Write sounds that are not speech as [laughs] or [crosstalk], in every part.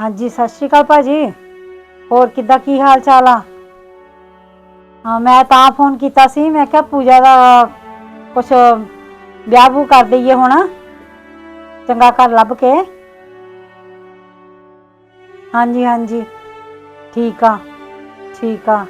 ਹਾਂਜੀ, ਸਤਿ ਸ਼੍ਰੀ ਅਕਾਲ ਭਾਜੀ। ਹੋਰ ਕਿੱਦਾਂ, ਕੀ ਹਾਲ ਚਾਲ ਆ? ਹਾਂ, ਮੈਂ ਤਾਂ ਫੋਨ ਕੀਤਾ ਸੀ, ਮੈਂ ਕਿਹਾ ਪੂਜਾ ਦਾ ਕੁਛ ਵਿਆਹ ਵੂ ਕਰ ਦਈਏ ਹੁਣ। ਚੰਗਾ ਘਰ ਲੱਭ ਕੇ। ਹਾਂਜੀ ਹਾਂਜੀ। ਠੀਕ ਆ ਠੀਕ ਆ।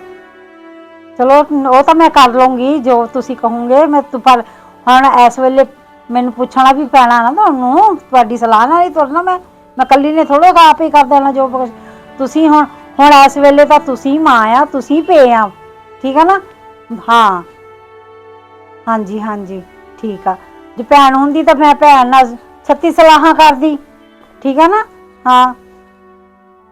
ਚਲੋ, ਉਹ ਤਾਂ ਮੈਂ ਕਰ ਲਵਾਂਗੀ ਜੋ ਤੁਸੀਂ ਕਹੋਗੇ। ਮੈਂ ਤੁ ਪਰ ਹੁਣ ਇਸ ਵੇਲੇ ਮੈਨੂੰ ਪੁੱਛਣਾ ਵੀ ਪੈਣਾ ਨਾ ਤੁਹਾਨੂੰ, ਤੁਹਾਡੀ ਸਲਾਹ ਨਾਲ ਹੀ ਤੁਰਨਾ ਮੈਂ। ਮੈਂ ਕੱਲੀ ਨੇ ਥੋੜਾ ਆਪ ਹੀ ਕਰ ਦੇਣਾ ਜੋ ਕੁਛ। ਤੁਸੀਂ ਹੁਣ ਹੁਣ ਇਸ ਵੇਲੇ ਤਾਂ ਤੁਸੀਂ ਮਾਂ ਆ, ਤੁਸੀਂ ਪੇ ਆ। ਠੀਕ ਆ ਨਾ? ਹਾਂ। ਹਾਂਜੀ ਹਾਂਜੀ। ਠੀਕ ਆ। ਜੇ ਭੈਣ ਹੁੰਦੀ ਤਾਂ ਮੈਂ ਭੈਣ ਨਾਲ ਛੱਤੀ ਸਲਾਹਾਂ ਕਰਦੀ। ਠੀਕ ਆ ਨਾ? ਹਾਂ।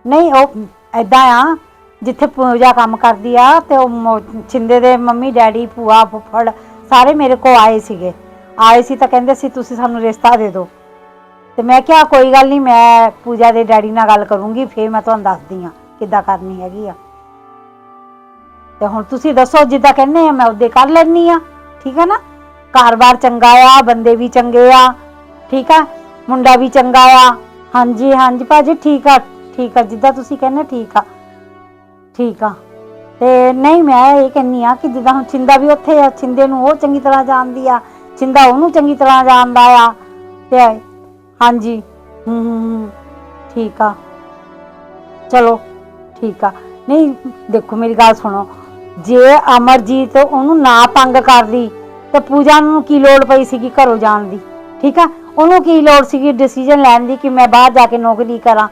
ਨਹੀਂ, ਉਹ ਐਦਾਂ ਆ, ਜਿੱਥੇ ਪੂਜਾ ਕੰਮ ਕਰਦੀ ਆ, ਤੇ ਉਹ ਮੋ- ਛਿੰਦੇ ਦੇ ਮੰਮੀ, ਡੈਡੀ, ਭੂਆ, ਫੁੱਫੜ ਸਾਰੇ ਮੇਰੇ ਕੋਲ ਆਏ ਸੀਗੇ। ਆਏ ਸੀ ਤਾਂ ਕਹਿੰਦੇ ਸੀ, ਤੁਸੀਂ ਸਾਨੂੰ ਰਿਸ਼ਤਾ ਦੇ ਦਿਓ। ਤੇ ਮੈਂ ਕਿਹਾ, ਕੋਈ ਗੱਲ ਨਹੀਂ ਮੈਂ ਪੂਜਾ ਦੇ ਡੈਡੀ ਨਾਲ ਗੱਲ ਕਰੂੰਗੀ, ਫੇਰ ਮੈਂ ਤੁਹਾਨੂੰ ਦੱਸਦੀ ਆ ਕਿੱਦਾਂ ਕਰਨੀ ਹੈਗੀ ਆ। ਤੇ ਹੁਣ ਤੁਸੀਂ ਦੱਸੋ, ਜਿੱਦਾਂ ਕਹਿੰਦੇ ਆ, ਮੈਂ ਉਹਦੇ ਕਰ ਲੈਣੀ ਆ ਠੀਕ ਆ ਨਾ? ਘਰ-ਬਾਰ ਚੰਗਾ ਆ, ਬੰਦੇ ਵੀ ਚੰਗੇ ਆ, ਠੀਕ ਆ? ਮੁੰਡਾ ਵੀ ਚੰਗਾ ਆ। ਹਾਂਜੀ ਹਾਂਜੀ ਭਾਜੀ, ਠੀਕ ਆ ਠੀਕ ਆ, ਜਿੱਦਾਂ ਤੁਸੀਂ ਕਹਿੰਦੇ, ਠੀਕ ਆ ਠੀਕ ਆ। ਤੇ ਨਹੀਂ, ਮੈਂ ਇਹ ਕਹਿੰਨੀ ਆ ਕਿ ਜਿੱਦਾਂ ਹੁਣ ਛਿੰਦਾ ਵੀ ਉੱਥੇ ਆ, ਛਿੰਦੇ ਨੂੰ ਉਹ ਚੰਗੀ ਤਰ੍ਹਾਂ ਜਾਣਦੀ ਆ, ਛਿੰਦਾ ਉਹਨੂੰ ਚੰਗੀ ਤਰ੍ਹਾਂ ਜਾਣਦਾ ਆ, ਤੇ ਹਾਂਜੀ। ਹੂੰ ਹੂੰ ਹੂੰ। ਠੀਕ ਆ। ਚਲੋ, ਠੀਕ ਆ। ਨਹੀਂ, ਦੇਖੋ, ਮੇਰੀ ਗੱਲ ਸੁਣੋ। ਜੇ ਅਮਰਜੀਤ ਉਹਨੂੰ ਨਾ ਤੰਗ ਕਰਦੀ, ਤੇ ਪੂਜਾ ਨੂੰ ਕੀ ਲੋੜ ਪਈ ਸੀਗੀ ਘਰੋਂ ਜਾਣ ਦੀ? ਠੀਕ ਆ? ਉਹਨੂੰ ਕੀ ਲੋੜ ਸੀਗੀ ਡਿਸੀਜਨ ਲੈਣ ਦੀ ਕਿ ਮੈਂ ਬਾਹਰ ਜਾ ਕੇ ਨੌਕਰੀ ਕਰਾਂ?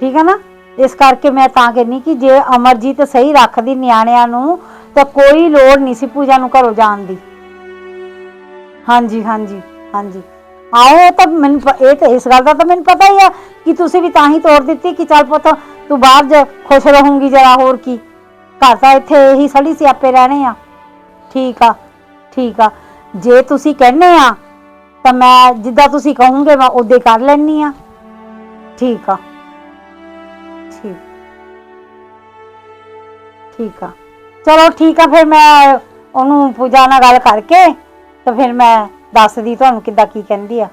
ਠੀਕ ਆ ਨਾ? ਇਸ ਕਰਕੇ ਮੈਂ ਤਾਂ ਕਹਿੰਨੀ ਕਿ ਜੇ ਅਮਰਜੀਤ ਸਹੀ ਰੱਖਦੀ ਨਿਆਣਿਆਂ ਨੂੰ, ਤਾਂ ਕੋਈ ਲੋੜ ਨਹੀਂ ਸੀ ਪੂਜਾ ਨੂੰ ਘਰੋਂ ਜਾਣ ਦੀ। ਹਾਂਜੀ ਹਾਂਜੀ ਹਾਂਜੀ। ਆਓ ਇਹ ਤਾਂ ਮੈਨੂੰ ਪ- ਇਹ ਤਾਂ ਇਸ ਗੱਲ ਦਾ ਤਾਂ ਮੈਨੂੰ ਪਤਾ ਹੀ ਆ ਕਿ ਤੁਸੀਂ ਵੀ ਤਾਂ ਹੀ ਤੋੜ ਦਿੱਤੀ ਕਿ ਚੱਲ ਪੁੱਤ, ਤੂੰ ਬਾਹਰ ਜਾ, ਖੁਸ਼ ਰਹੂੰਗੀ ਜਰਾ, ਹੋਰ ਕੀ। ਘਰ ਤਾਂ ਇੱਥੇ ਇਹੀ ਸੜੀ ਸਿਆਪੇ ਰਹਿਣੇ ਆ। ਠੀਕ ਆ ਠੀਕ ਆ। ਜੇ ਤੁਸੀਂ ਕਹਿੰਦੇ ਆ, ਤਾਂ ਮੈਂ ਜਿੱਦਾਂ ਤੁਸੀਂ ਕਹੋਗੇ, ਮੈਂ ਉਦੇ ਕਰ ਲੈਣੀ ਆ। ਠੀਕ ਆ। ਠੀਕ। ਠੀਕ ਆ। ਚਲੋ ਠੀਕ ਆ, ਫਿਰ ਮੈਂ ਉਹਨੂੰ ਪੂਜਾ ਨਾਲ ਗੱਲ ਕਰਕੇ, ਤੇ ਫਿਰ ਮੈਂ ਦੱਸਦੀ ਤੁਹਾਨੂੰ ਕਿੱਦਾਂ ਕੀ ਕਹਿੰਦੀ ਆ।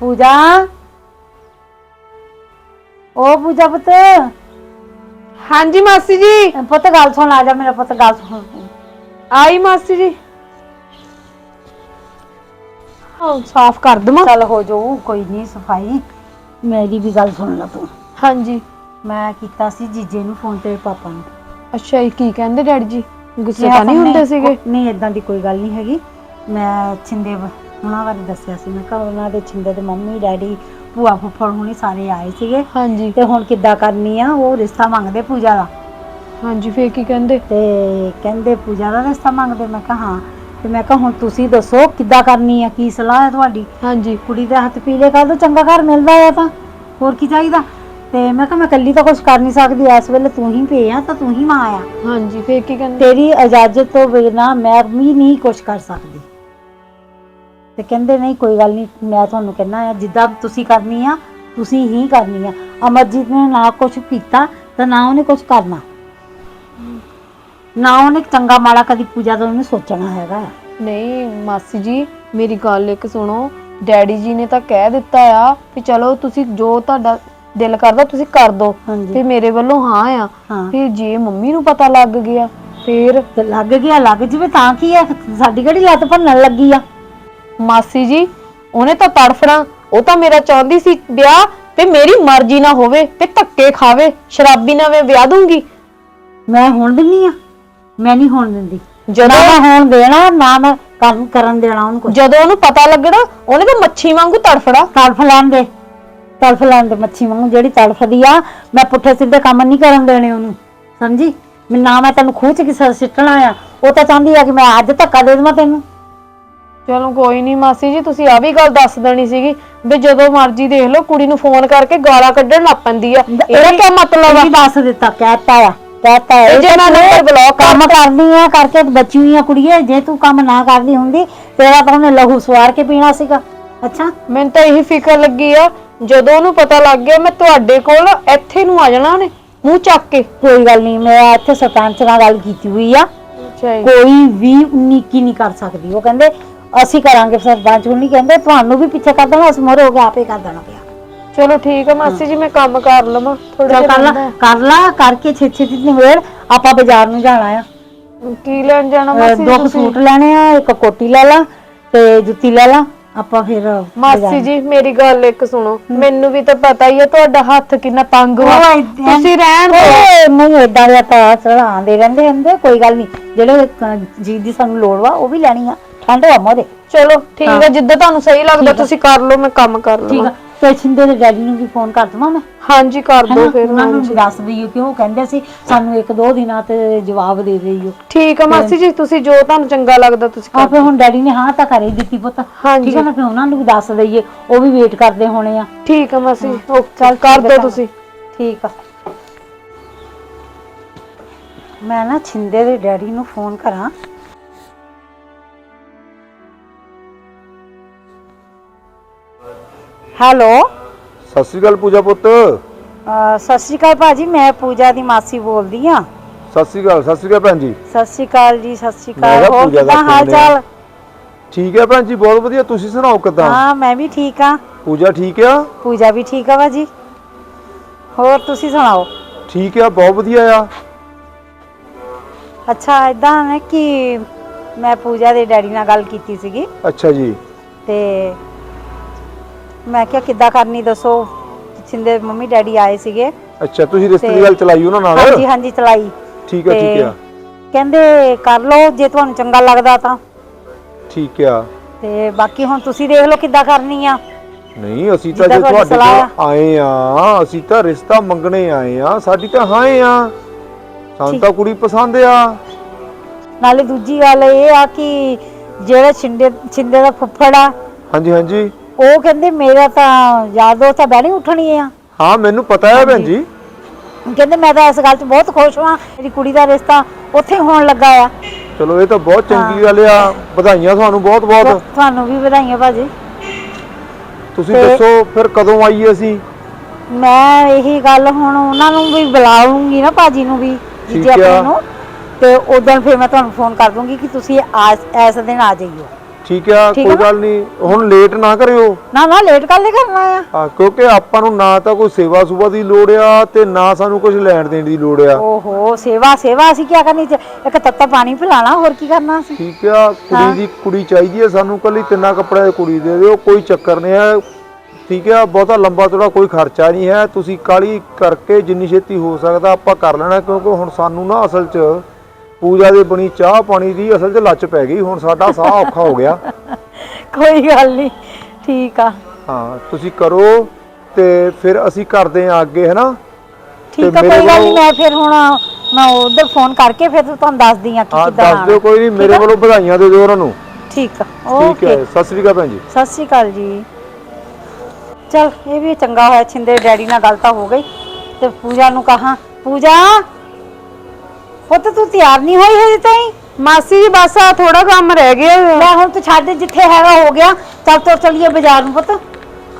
ਪੂਜਾ? ਉਹ ਪੂਜਾ ਪੁੱਤ। ਹਾਂਜੀ ਮਾਸੀ ਜੀ। ਪੁੱਤ ਗੱਲ ਸੁਣ ਆ ਜਾ ਮੇਰਾ ਪੁੱਤ ਗੱਲ ਸੁਣ। ਆਈ ਮਾਸੀ ਜੀ। ਹਾਂ ਸਾਫ਼ ਕਰ ਦਵਾਂ। ਚੱਲ ਹੋ ਜਾਊ। ਕੋਈ ਨਹੀਂ ਸਫ਼ਾਈ। ਮੇਰੀ ਵੀ ਗੱਲ ਸੁਣ ਲੈ ਤੂੰ। ਹਾਂਜੀ। ਮੈਂ ਕੀਤਾ ਸੀ ਜੀਜੇ ਨੂੰ ਫੋਨ ਤੇ ਪਾਪਾ ਨੂੰ। ਅੱਛਾ ਇਹ ਕੀ ਕਹਿੰਦੇ ਡੈਡੀ ਜੀ? ਗੁੱਸੇ ਤਾਂ ਨਹੀਂ ਹੁੰਦੇ ਸੀਗੇ? ਨਹੀਂ ਇਦਾਂ ਦੀ ਕੋਈ ਗੱਲ ਨਹੀਂ ਹੈਗੀ। ਮੈਂ ਛਿੰਦੇ ਉਹਨਾਂ ਬਾਰੇ ਦੱਸਿਆ ਸੀ। ਮੈਂ ਕਿਹਾ ਉਹਨਾਂ ਦੇ ਛਿੰਦੇ ਦੇ ਮੰਮੀ ਡੈਡੀ ਭੂਆ ਫੁੱਫੜ ਹੁਣੀ ਸਾਰੇ ਆਏ ਸੀਗੇ। ਹਾਂਜੀ। ਤੇ ਹੁਣ ਕਿੱਦਾਂ ਕਰਨੀ ਆ? ਉਹ ਰਿਸ਼ਤਾ ਮੰਗਦੇ ਪੂਜਾ ਦਾ। ਹਾਂਜੀ ਫੇਰ ਕੀ ਕਹਿੰਦੇ? ਤੇ ਕਹਿੰਦੇ ਪੂਜਾ ਦਾ ਰਿਸ਼ਤਾ ਮੰਗਦੇ। ਮੈਂ ਕਿਹਾ ਹਾਂ। ਤੇ ਮੈਂ ਕਿਹਾ ਹੁਣ ਤੁਸੀਂ ਦੱਸੋ ਕਿੱਦਾਂ ਕਰਨੀ ਆ? ਕੀ ਸਲਾਹ ਹੈ ਤੁਹਾਡੀ? ਹਾਂਜੀ। ਕੁੜੀ ਦੇ ਹੱਥ ਪੀਲੇ ਕਰ ਦੋ ਚੰਗਾ ਘਰ ਮਿਲਦਾ ਆ ਤਾਂ। ਹੋਰ ਕੀ ਚਾਹੀਦਾ? ਤੇ ਮੈਂ ਕਿਹਾ ਮੈਂ ਇਕੱਲੀ ਤਾਂ ਕੁਝ ਕਰ ਨਹੀਂ ਸਕਦੀ। ਇਸ ਵੇਲੇ ਤੂੰ ਹੀ ਪੇ ਆ ਤਾਂ ਤੂੰ ਹੀ ਮਾਂ ਆ। ਹਾਂਜੀ ਫੇਰ ਕੀ ਕਹਿੰਦੇ? ਤੇਰੀ ਇਜਾਜ਼ਤ ਤੋਂ ਬਿਨਾ ਮੈਂ ਵੀ ਨਹੀਂ ਕੁਝ ਕਰ ਸਕਦੀ। ਤੇ ਕਹਿੰਦੇ ਨਹੀਂ ਕੋਈ ਗੱਲ ਨਹੀਂ ਮੈਂ ਤੁਹਾਨੂੰ ਕਹਿਣਾ ਆ ਜਿੱਦਾਂ ਤੁਸੀਂ ਕਰਨੀ ਆ ਤੁਸੀਂ ਹੀ ਕਰਨੀ ਆ। ਅਮਰਜੀਤ ਨੇ ਨਾ ਕੁਝ ਕੀਤਾ ਤਾਂ ਨਾ ਉਹਨੇ ਕੁਝ ਕਰਨਾ। ਨਾ ਉਹਨੇ ਚੰਗਾ ਮਾੜਾ ਕਦੀ ਪੂਜਾ ਦਾ ਉਹਨੇ ਸੋਚਣਾ ਹੈਗਾ। ਨਹੀਂ ਮਾਸੀ ਜੀ ਮੇਰੀ ਗੱਲ ਇੱਕ ਸੁਣੋ। ਡੈਡੀ ਜੀ ਨੇ ਤਾਂ ਕਹਿ ਦਿੱਤਾ ਆ ਵੀ ਚਲੋ ਤੁਸੀਂ ਜੋ ਤੁਹਾਡਾ ਦਿਲ ਕਰਦਾ ਤੁਸੀਂ ਕਰ ਦੋ। ਹਾਂਜੀ। ਤੇ ਮੇਰੇ ਵੱਲੋਂ ਹਾਂ ਆ। ਹਾਂ। ਫਿਰ ਜੇ ਮੰਮੀ ਨੂੰ ਪਤਾ ਲੱਗ ਗਿਆ ਫੇਰ ਤੇ ਲੱਗ ਗਿਆ ਲੱਗ ਜਵੇ ਤਾਂ ਕੀ ਆ? ਸਾਡੀ ਕਿਹੜੀ ਲੱਤ ਭੰਨਣ ਲੱਗੀ ਆ? ਮਾਸੀ ਜੀ ਉਹਨੇ ਤਾਂ ਤੜਫਣਾ ਉਹ ਤਾਂ ਮੇਰਾ ਚਾਹੁੰਦੀ ਸੀ ਵਿਆਹ ਤੇ ਮੇਰੀ ਮਰਜ਼ੀ ਨਾ ਹੋਵੇ ਤੇ ਧੱਕੇ ਖਾਵੇ ਸ਼ਰਾਬੀ ਨਾ ਮੈਂ ਵਿਆਹ ਦੂੰਗੀ। ਮੈਂ ਹੁਣ ਦਿੰਨੀ ਆ ਮੈਂ ਨਹੀਂ ਹੋਣ ਦਿੰਦੀ। ਜਦੋਂ ਨਾ ਮੈਂ ਹੋਣ ਦੇਣਾ ਨਾ ਮੈਂ ਕੰਮ ਕਰਨ ਦੇਣਾ ਉਹਨੂੰ ਕੁਝ ਜਦੋਂ ਉਹਨੂੰ ਪਤਾ ਲੱਗਣਾ ਉਹਨੇ ਤਾਂ ਮੱਛੀ ਵਾਂਗੂ ਤੜਫੜਾ ਤੜਫ ਲੈਣ ਦੇ ਤੜਫ ਲੈਣ ਦੇ ਮੱਛੀ ਵਾਂਗੂ ਜਿਹੜੀ ਤੜਫਦੀ ਆ ਮੈਂ ਪੁੱਠੇ ਸਿੱਧੇ ਕੰਮ ਨਹੀਂ ਕਰਨ ਦੇਣੇ ਉਹਨੂੰ। ਸਮਝੀ? ਮੈਂ ਨਾ ਮੈਂ ਤੈਨੂੰ ਖੂਚ ਕਿਸੇ ਸਿੱਟਣਾ ਆ ਉਹ ਤਾਂ ਚਾਹੁੰਦੀ ਆ ਕਿ ਮੈਂ ਅੱਜ ਧੱਕਾ ਦੇ ਦੇਵਾਂ ਤੈਨੂੰ। ਚਲੋ ਕੋਈ ਨਹੀਂ ਮਾਸੀ ਜੀ ਤੁਸੀਂ ਆ ਵੀ ਗੱਲ ਦੱਸ ਦੇਣੀ ਸੀਗੀ ਵੀ ਜਦੋਂ ਮਰਜ਼ੀ ਦੇਖ ਲਓ ਕੁੜੀ ਨੂੰ ਫੋਨ ਕਰਕੇ ਗਾਲਾਂ ਕੱਢਣ ਲੱਗ ਪੈਂਦੀ ਆ। ਇਹਦਾ ਕੀ ਮਤਲਬ ਆ? ਦੱਸ ਦਿੱਤਾ ਕਹਿਤਾ ਆ ਕਹਿਤਾ ਤੇ ਜੇ ਮੈਂ ਨੰਬਰ ਬਲੌਕ ਕੰਮ ਕਰਦੀ ਆ ਕਰਕੇ ਬਚੀ ਹੋਈ ਆ ਕੁੜੀਏ। ਜੇ ਤੂੰ ਕੰਮ ਨਾ ਕਰਦੀ ਹੁੰਦੀ ਤੇਰਾ ਤਾਂ ਉਹਨੇ ਲਹੂ ਸਵਾਰ ਕੇ ਪੀਣਾ ਸੀਗਾ। ਅੱਛਾ? ਮੈਨੂੰ ਤਾਂ ਇਹੀ ਫਿਕਰ ਲੱਗੀ ਆ ਜਦੋਂ ਉਹਨੂੰ ਪਤਾ ਲੱਗ ਗਿਆ ਮੈਂ ਤੁਹਾਡੇ ਕੋਲ ਇੱਥੇ ਨੂੰ ਆ ਜਾਣਾ ਉਹਨੇ ਮੂੰਹ ਚੱਕ ਕੇ। ਕੋਈ ਗੱਲ ਨਹੀਂ ਮੈਂ ਇੱਥੇ ਸਰਪੰਚ ਨਾਲ ਗੱਲ ਕੀਤੀ ਹੋਈ ਆ। ਕੋਈ ਵੀ ਉਨੀਕੀ ਨਹੀਂ ਕਰ ਸਕਦੀ ਉਹ ਕਹਿੰਦੇ ਅਸੀਂ ਕਰਾਂਗੇ ਸਰਪੰਚ ਨੂੰ ਨਹੀਂ ਕਹਿੰਦੇ ਤੁਹਾਨੂੰ ਵੀ ਪਿੱਛੇ ਕਰ ਦੇਣਾ ਅਸੀਂ ਮੋਰੇ ਹੋ ਕੇ ਆਪੇ ਕਰ ਦੇਣਾ ਪਿਆ। ਚਲੋ ਠੀਕ ਆ ਮਾਸੀ ਜੀ ਮੈਂ ਕੰਮ ਕਰ ਲਵਾਂ ਥੋੜਾ ਚੱਲ ਕਰ ਲਾ ਕਰ ਲਾ ਕਰਕੇ ਛੇਤੀ ਛੇਤੀ ਨਿਬੇੜ ਆਪਾਂ ਬਾਜ਼ਾਰ ਨੂੰ ਜਾਣਾ ਆ। ਕੀ ਲੈਣ ਜਾਣਾ ਮਾਸੀ ਦੋ ਕੁ ਸੂਟ ਲੈਣੇ ਆ ਇੱਕ ਕੋਟੀ ਲੈ ਲਾ ਤੇ ਜੁੱਤੀ ਲੈ ਲਾ ਆਪਾਂ ਫਿਰ ਮਾਸੀ ਜੀ ਮੇਰੀ ਗੱਲ ਇੱਕ ਸੁਣੋ ਮੈਨੂੰ ਵੀ ਤਾਂ ਪਤਾ ਹੀ ਹੈ ਤੁਹਾਡਾ ਹੱਥ ਕਿੰਨਾ ਤੰਗ ਵਾ। ਉਹ ਏਦਾਂ- ਤੁਸੀਂ ਰਹਿਣ ਦਿਓ। ਓਏ ਨਹੀਂ ਏਦਾਂ ਦੇ ਤਾਂ ਚੜਾਉਂਦੇ ਰਹਿੰਦੇ ਹੁੰਦੇ ਕੋਈ ਗੱਲ ਨਹੀਂ ਜਿਹੜੇ ਜੀ ਦੀ ਸਾਨੂੰ ਲੋੜ ਵਾ ਉਹ ਵੀ ਲੈਣੀ ਆ। ਠੰਡ ਆ ਮੋਰੇ ਚਲੋ ਠੀਕ ਹੈ। ਜਿੱਦਾਂ ਤੁਹਾਨੂੰ ਸਹੀ ਲੱਗਦਾ ਤੁਸੀਂ ਕਰ ਲਓ ਮੈਂ ਕੰਮ ਕਰ ਠੀਕ ਲਵਾਂ। ਆ ਤੇ ਛਿੰਦੇ ਦੇ ਡੈਡੀ ਨੂੰ ਵੀ ਫੋਨ ਕਰ ਦਵਾਂ ਮੈਂ। ਹਾਂਜੀ ਕਰ ਹਨਾ? ਦਿਓ ਫਿਰ ਉਹਨਾਂ ਨੂੰ ਵੀ ਦੱਸ ਦਈਓ ਕਿ ਉਹ ਕਹਿੰਦੇ ਸੀ ਸਾਨੂੰ ਇੱਕ ਦੋ ਦਿਨਾਂ ਤੇ ਜਵਾਬ ਦੇ ਦੇਈਓ। ਠੀਕ ਆ ਮਾਸੀ ਜੀ ਤੁਸੀਂ ਜੋ ਤੁਹਾਨੂੰ ਚੰਗਾ ਲੱਗਦਾ ਤੁਸੀਂ ਆ ਕਰ ਫਿਰ ਹੁਣ ਡੈਡੀ ਨੇ ਹਾਂ ਤਾਂ ਕਰ ਹੀ ਦਿੱਤੀ ਪੁੱਤ। ਹਾਂਜੀ। ਠੀਕ ਹੈ ਨਾ ਫਿਰ ਉਹਨਾਂ ਨੂੰ ਵੀ ਦੱਸ ਦਈਏ ਉਹ ਵੀ ਵੇਟ ਕਰਦੇ ਹੋਣੇ ਆ। ਠੀਕ ਆ ਮਾਸੀ ਓ ਚੱਲ ਕਰ ਦਿਓ ਤੁਸੀਂ। ਠੀਕ ਆ। ਮੈਂ ਨਾ ਛਿੰਦੇ ਦੇ ਡੈਡੀ ਨੂੰ ਫੋਨ ਕਰਾਂ। ਹੈਲੋ। ਸਤਿ ਸ੍ਰੀ ਅਕਾਲ ਪੂਜਾ ਪੁੱਤ। ਅਹ ਸਤਿ ਸ਼੍ਰੀ ਅਕਾਲ ਭਾਜੀ ਮੈਂ ਪੂਜਾ ਦੀ ਮਾਸੀ ਬੋਲਦੀ ਆ ਸਤਿ ਸ੍ਰੀ ਅਕਾਲ ਸਤਿ ਸ੍ਰੀ ਅਕਾਲ ਭੈਣ ਜੀ। ਸਤਿ ਸ਼੍ਰੀ ਅਕਾਲ ਜੀ ਸਤਿ ਸ਼੍ਰੀ ਮੈਂ ਅਕਾਲ ਕਿਹਾ ਹੋਰ ਪੂਜਾ ਦਾ ਕਿਦਾਂ ਹਾਲ phone। ਚਾਲ ਠੀਕ ਹੈ ਭੈਣ ਜੀ ਬਹੁਤ ਵਧੀਆ ਤੁਸੀਂ ਸੁਣਾਓ ਕਿਦਾਂ? ਹਾਂ ਮੈਂ ਵੀ ਠੀਕ ਆ ਪੂਜਾ ਠੀਕ ਆ? ਪੂਜਾ ਵੀ ਠੀਕ ਆ ਭਾਜੀ। ਹੋਰ ਤੁਸੀਂ ਸੁਣਾਓ? ਠੀਕ ਆ ਬਹੁਤ ਵਧੀਆ ਆ। ਅੱਛਾ ਇਦਾਂ ਹੈ ਕਿ ਮੈਂ ਪੂਜਾ ਦੇ ਡੈਡੀ ਨਾਲ ਗੱਲ ਕੀਤੀ ਸੀਗੀ। ਅੱਛਾ ਜੀ। ਤੇ ਮੈਂ ਕਿਹਾ ਕਿੱਦਾਂ ਕਰਨੀ ਦੱਸੋ? ਛਿੰਦੇ ਮੰਮੀ ਡੈਡੀ ਆਏ ਸੀਗੇ। ਅੱਛਾ ਤੁਸੀਂ ਰਿਸ਼ਤੇ ਦੀ ਗੱਲ ਚਲਾਈ ਉਹਨਾਂ ਨਾਲ? ਹਾਂਜੀ ਹਾਂਜੀ ਚਲਾਈ। ਠੀਕ ਆ ਠੀਕ ਆ। ਕਹਿੰਦੇ ਕਰ ਲਓ ਜੇ ਤੁਹਾਨੂੰ ਚੰਗਾ ਲੱਗਦਾ ਤਾਂ। ਠੀਕ ਆ। ਤੇ ਬਾਕੀ ਹੁਣ ਤੁਸੀਂ ਦੇਖ ਲਓ ਕਿੱਦਾਂ ਕਰਨੀ ਆ। ਨਹੀਂ ਅਸੀਂ ਤਾਂ ਜੇ ਤੁਹਾਡੀ ਕੋਲ ਆਏ ਆ ਅਸੀਂ ਤਾਂ ਰਿਸ਼ਤਾ ਮੰਗਣੇ ਆਏ ਆ ਸਾਡੀ ਤਾਂ ਹਾਂ ਆ। ਸਾਨੂੰ ਤਾਂ ਕੁੜੀ ਪਸੰਦ ਆ। ਨਾਲੇ ਦੂਜੀ ਗੱਲ ਇਹ ਆ ਕਿ ਜਿਹੜਾ ਛਿੰਦੇ ਛਿੰਦੇ ਦਾ ਫੁੱਫੜ ਆ ਹਾਂਜੀ ਹਾਂਜੀ। ਉਹ ਕਹਿੰਦੇ ਮੇਰਾ ਤਾਂ ਯਾਰ ਦੋਸਤ ਤਾਂ ਬਹਿਣੀ ਉੱਠਣੀ ਆ। ਹਾਂ ਮੈਨੂੰ ਪਤਾ ਹੈ ਭੈਣ ਜੀ। ਕਹਿੰਦੇ ਮੈਂ ਤਾਂ ਇਸ ਗੱਲ 'ਚ ਬਹੁਤ ਖੁਸ਼ ਹਾਂ ਮੇਰੀ ਕੁੜੀ ਦਾ ਰਿਸ਼ਤਾ ਉੱਥੇ ਹੋਣ ਲੱਗਾ ਆ। ਚਲੋ ਇਹ ਤਾਂ ਬਹੁਤ ਚੰਗੀ ਗੱਲ ਆ। ਵਧਾਈਆਂ ਤੁਹਾਨੂੰ ਬਹੁਤ ਬਹੁਤ। ਤੁਹਾਨੂੰ ਵੀ ਵਧਾਈਆਂ ਭਾਜੀ। ਤੁਸੀਂ ਤੇ- ਦੱਸੋ ਫਿਰ ਕਦੋਂ ਆਈਏ ਅਸੀਂ? ਮੈਂ ਇਹੀ ਗੱਲ ਹੁਣ ਉਹਨਾਂ ਨੂੰ ਵੀ ਬੁਲਾਉਂਗੀ ਨਾ ਭਾਜੀ ਨੂੰ ਵੀ ਜੀਜੇ ਠੀਕ ਆ। ਆਪਣੇ ਨੂੰ। ਤੇ ਉਦੋਂ ਫਿਰ ਮੈਂ ਤੁਹਾਨੂੰ ਫੋਨ ਕਰ ਦੂੰਗੀ ਕਿ ਤੁਸੀਂ ਆਸ- ਇਸ ਦਿਨ ਆ ਜਾਈਓ। ਠੀਕ ਆ ਠੀਕ ਕੋਈ ਆ ਨਾ? ਗੱਲ ਨਹੀਂ ਹੁਣ ਲੇਟ ਨਾ ਕਰਿਓ। ਨਾ ਨਾ ਲੇਟ ਕੱਲ ਕਰਨਾ ਆ। ਹਾਂ ਕਿਉਂਕਿ ਆਪਾਂ ਨੂੰ ਨਾ ਤਾਂ ਕੋਈ ਸੇਵਾ ਸੁਭਾ ਦੀ ਲੋੜ ਆ ਤੇ ਨਾ ਸਾਨੂੰ ਕੁਝ ਲੈਣ ਦੇਣ ਦੀ ਲੋੜ ਆ। ਓਹੋ ਸੇਵਾ ਸੇਵਾ ਅਸੀਂ ਕੀ ਕਰਨੀ ਚ- ਇੱਕ ਤੱਤਾ ਪਾਣੀ ਪਿਲਾਣਾ ਹੋਰ ਕੀ ਕਰਨਾ ਸੀ ਠੀਕ ਆ ਕੁੜੀ ਦੀ ਕੁੜੀ ਚਾਹੀਦੀ ਆ ਸਾਨੂੰ ਕੱਲੀ ਤਿੰਨਾਂ ਕੱਪੜਿਆਂ ਦੀ ਕੁੜੀ ਦੇ ਦਿਓ ਕੋਈ ਚੱਕਰ ਨਹੀਂ ਹੈ ਠੀਕ ਆ ਬਹੁਤਾ ਲੰਬਾ ਚੌੜਾ ਕੋਈ ਖਰਚਾ ਨਹੀਂ ਹੈ ਤੁਸੀਂ ਕਾਲੀ ਕਰਕੇ ਜਿੰਨੀ ਛੇਤੀ ਹੋ ਸਕਦਾ ਆਪਾਂ ਕਰ ਲੈਣਾ ਕਿਉਂਕਿ ਹੁਣ ਸਾਨੂੰ ਨਾ ਅਸਲ 'ਚ ਪੂਜਾ ਦੇ ਬਣੀ ਚਾਹ ਪਾਣੀ ਦੀ ਅਸਲ 'ਚ ਲੱਚ ਪੈ ਗਈ ਹੁਣ ਸਾਡਾ ਸਾਹ ਔਖਾ ਹੋ ਗਿਆ। [laughs] ਕੋਈ ਗੱਲ ਨਹੀਂ ਠੀਕ ਆ। ਹਾਂ ਤੁਸੀਂ ਕਰੋ ਤੇ ਫਿਰ ਅਸੀਂ ਕਰਦੇ ਆਂ ਅੱਗੇ ਹੈਨਾ ਠੀਕ ਆ ਮੇਰੇ ਕੋਈ ਗੱਲ ਨਹੀਂ ਮੈਂ ਫਿਰ ਹੁਣ ਮੈਂ ਉਧਰ ਫੋਨ ਕਰਕੇ ਫਿਰ ਤੁਹਾਨੂੰ ਦੱਸਦੀ ਆ ਕਿ ਹਾਂ ਕਿੱਦਾਂ ਦੱਸ ਦਿਓ ਕੋਈ ਨਹੀਂ ਮੇਰੇ ਵੱਲੋਂ ਵਧਾਈਆਂ ਦੇ ਦਿਓ ਉਹਨਾਂ ਨੂੰ। ਠੀਕ ਆ ਠੀਕ ਓਕੇ। ਹੈ ਸਤਿ ਸ੍ਰੀ ਅਕਾਲ ਭੈਣ ਜੀ। ਸਤਿ ਸ਼੍ਰੀ ਅਕਾਲ ਜੀ। ਚਲ ਇਹ ਵੀ ਚੰਗਾ ਹੋਇਆ ਛਿੰਦੇ ਡੈਡੀ ਨਾਲ ਗੱਲ ਤਾਂ ਹੋ ਗਈ। ਤੇ ਪੂਜਾ ਨੂੰ ਕਹਾ ਪੂਜਾ! ਪੁੱਤ ਤੂੰ ਤਿਆਰ ਨਹੀਂ ਹੋਈ ਹਜੇ ਤਾਈਂ? ਮਾਸੀ ਜੀ ਬਸ ਆ ਥੋੜਾ ਕੰਮ ਰਹਿ ਗਿਆ ਲੈ ਹੁਣ ਤੂੰ ਛੱਡ ਜਿੱਥੇ ਹੈਗਾ ਹੋ ਗਿਆ ਚੱਲ ਤੁਰ ਚੱਲੀਏ ਬਾਜ਼ਾਰ ਨੂੰ ਪੁੱਤ।